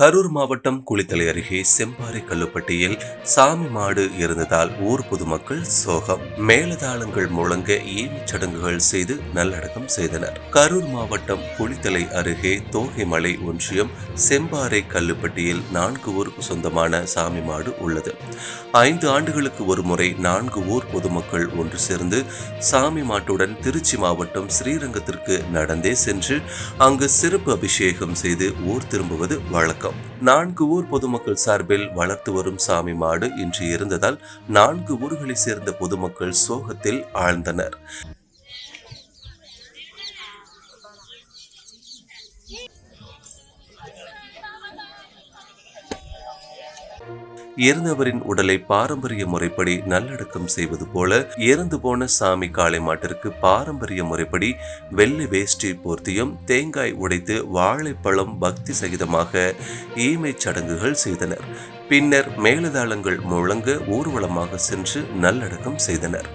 கரூர் மாவட்டம் குளித்தலை அருகே செம்பாறை கல்லுப்பட்டியில் சாமி மாடு இருந்ததால் ஊர் பொதுமக்கள் சோகம். மேலதாளங்கள் முழங்க ஈமச் சடங்குகள் செய்து நல்லடக்கம் செய்தனர். கரூர் மாவட்டம் குளித்தலை அருகே தோகைமலை ஒன்றியம் செம்பாறை கல்லுப்பட்டியில் நான்கு ஊருக்கு சொந்தமான சாமி மாடு உள்ளது. ஐந்து ஆண்டுகளுக்கு ஒரு முறை நான்கு ஊர் பொதுமக்கள் ஒன்று சேர்ந்து சாமி மாட்டுடன் திருச்சி மாவட்டம் ஸ்ரீரங்கத்திற்கு நடந்தே சென்று அங்கு சிறப்பு அபிஷேகம் செய்து ஊர் திரும்புவது வழக்கம். நான்கு ஊர் பொதுமக்கள் சார்பில் வளர்த்து வரும் சாமி மாடு இன்று இருந்ததால் நான்கு ஊர்களை சேர்ந்த பொதுமக்கள் சோகத்தில் ஆழ்ந்தனர். இறந்தவரின் உடலை பாரம்பரிய முறைப்படி நல்லடக்கம் செய்வது போல இறந்து போன சாமி காளை மாட்டிற்கு பாரம்பரிய முறைப்படி வெள்ளை வேஷ்டி போர்த்தியும் தேங்காய் உடைத்து வாழைப்பழம் பக்தி சகிதமாக ஈமை சடங்குகள் செய்தனர். பின்னர் மேலதாளங்கள் முழங்க ஊர்வலமாக சென்று நல்லடக்கம் செய்தனர்.